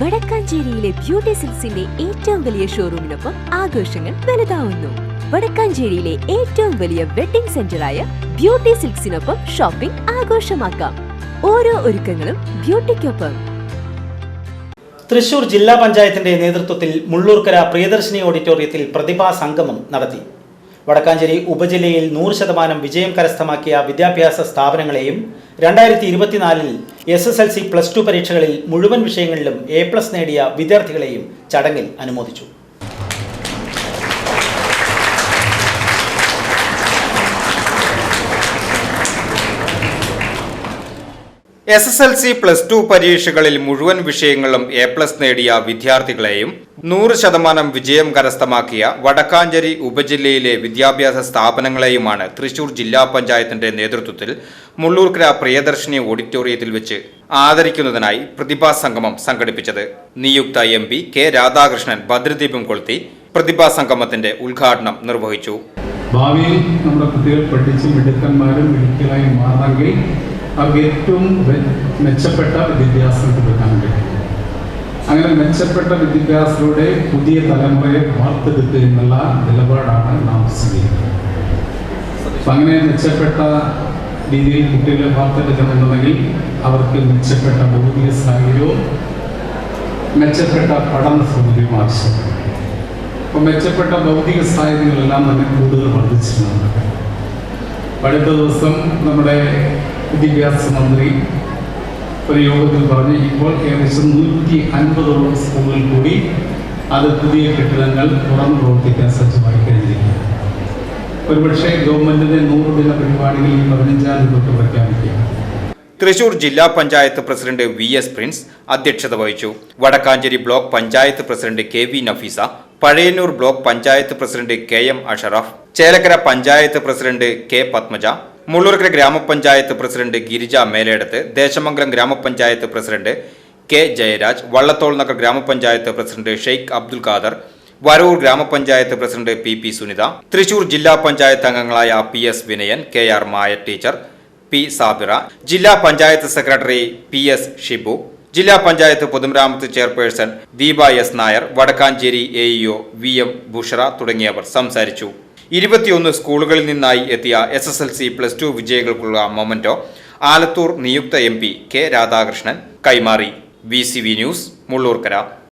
വടക്കാഞ്ചേരിയിലെ beauty സിൽസിന്റെ ഏറ്റവും വലിയ ഷോറൂമിനൊപ്പം ആഘോഷങ്ങൾ വലുതാവുന്നു. വടക്കാഞ്ചേരിയിലെ ഏറ്റവും വലിയ വെഡിംഗ് സെന്ററായ ബ്യൂട്ടി സിൽക്സിനൊപ്പം ഷോപ്പിംഗ് ആഘോഷമാക്കാം. ഓരോ ഒരുക്കങ്ങളും ബ്യൂട്ടിക്കൊപ്പം. തൃശൂർ ജില്ലാ പഞ്ചായത്തിന്റെ നേതൃത്വത്തിൽ മുള്ളൂർക്കര പ്രിയദർശിനി ഓഡിറ്റോറിയത്തിൽ പ്രതിഭാ സംഗമം നടത്തി. വടക്കാഞ്ചേരി ഉപജില്ലയിൽ നൂറ് ശതമാനം വിജയം കരസ്ഥമാക്കിയ വിദ്യാഭ്യാസ സ്ഥാപനങ്ങളെയും രണ്ടായിരത്തി ഇരുപത്തിനാലിൽ S S L C plus two പരീക്ഷകളിൽ മുഴുവൻ വിഷയങ്ങളിലും എ പ്ലസ് നേടിയ വിദ്യാർത്ഥികളെയും ചടങ്ങിൽ അനുമോദിച്ചു. S S L C plus two പരീക്ഷകളിൽ മുഴുവൻ വിഷയങ്ങളും എ പ്ലസ് നേടിയ വിദ്യാർത്ഥികളെയും നൂറ് ശതമാനം വിജയം കരസ്ഥമാക്കിയ വടക്കാഞ്ചേരി ഉപജില്ലയിലെ വിദ്യാഭ്യാസ സ്ഥാപനങ്ങളെയുമാണ് തൃശൂർ ജില്ലാ പഞ്ചായത്തിന്റെ നേതൃത്വത്തിൽ മുള്ളൂർക്കര പ്രിയദർശിനി ഓഡിറ്റോറിയത്തിൽ വെച്ച് ആദരിക്കുന്നതിനായി പ്രതിഭാ സംഗമം സംഘടിപ്പിച്ചത്. നിയുക്ത എം പി കെ രാധാകൃഷ്ണൻ ഭദ്രദീപം കൊളുത്തി പ്രതിഭാ സംഗമത്തിന്റെ ഉദ്ഘാടനം നിർവഹിച്ചു. ഭാവിയിൽ നമ്മുടെ കുട്ടികൾ പഠിച്ച് മിടുക്കന്മാരും മിടുക്കലായി മാറണമെങ്കിൽ അവർക്ക് ഏറ്റവും മെച്ചപ്പെട്ട വിദ്യാഭ്യാസം കൊടുക്കാൻ കഴിയും അങ്ങനെ മെച്ചപ്പെട്ട വിദ്യാഭ്യാസത്തിലൂടെ പുതിയ തലമുറയെ വാർത്തെടുക്കുക എന്നുള്ള നിലപാടാണ് നാം സ്വീകരിക്കുന്നത്. അപ്പം അങ്ങനെ മെച്ചപ്പെട്ട രീതിയിൽ കുട്ടികളെ വാർത്തെടുക്കണമെന്നുണ്ടെങ്കിൽ അവർക്ക് മെച്ചപ്പെട്ട ഭൗതിക സാഹചര്യവും മെച്ചപ്പെട്ട പഠന സൗകര്യവും ആവശ്യമാണ്. അപ്പം മെച്ചപ്പെട്ട ഭൗതിക സാഹചര്യങ്ങളെല്ലാം തന്നെ കൂടുതൽ വർദ്ധിച്ചിട്ടുണ്ട്. അടുത്ത ദിവസം നമ്മുടെ വിദ്യാഭ്യാസ മന്ത്രി ഒരു യോഗത്തിൽ പറഞ്ഞു ഇപ്പോൾ ഏകദേശം നൂറ്റി അൻപതോളം സ്കൂളുകൾ കൂടി അത് പുതിയ കെട്ടിടങ്ങൾ തുറന്നു പ്രവർത്തിക്കാൻ സജ്ജമായി കഴിഞ്ഞിരിക്കുന്നു. ഒരുപക്ഷെ ഗവൺമെന്റിന്റെ നൂറ് ദിന പരിപാടികൾ ഈ പതിനഞ്ചാം തൊട്ട് പ്രഖ്യാപിക്കുക തൃശൂർ ജില്ലാ panchayat president V S Prince അധ്യക്ഷത വഹിച്ചു. Vadakkanchery block panchayat president K V Nafeesa Pazhayannur block panchayat president K M Ashraf Chelakkara panchayat president K Padmaja Mullurkara ഗ്രാമപഞ്ചായത്ത് പ്രസിഡന്റ് ഗിരിജ മേലേടത്ത് ദേശമംഗലം ഗ്രാമപഞ്ചായത്ത് പ്രസിഡന്റ് കെ ജയരാജ് വള്ളത്തോൾ നഗർ ഗ്രാമപഞ്ചായത്ത് പ്രസിഡന്റ് ഷെയ്ഖ് അബ്ദുൽ ഖാദർ വരൂർ ഗ്രാമപഞ്ചായത്ത് president P P Sunitha Thrissur ജില്ലാ പഞ്ചായത്ത് അംഗങ്ങളായ P S Vinayan K R Maya teacher P Sabira ജില്ലാ panchayat secretary P S Shibu ജില്ലാ പഞ്ചായത്ത് പൊതുമരാമത്ത് chairperson Deepa S Nair Vadakkanchery A EO V M Bushara തുടങ്ങിയവർ സംസാരിച്ചു. ഇരുപത്തിയൊന്ന് സ്കൂളുകളിൽ നിന്നായി എത്തിയ S S L C plus two വിജയികൾക്കുള്ള memento Alathur നിയുക്ത എം പി കെ രാധാകൃഷ്ണൻ കൈമാറി. V C V news Mullurkara.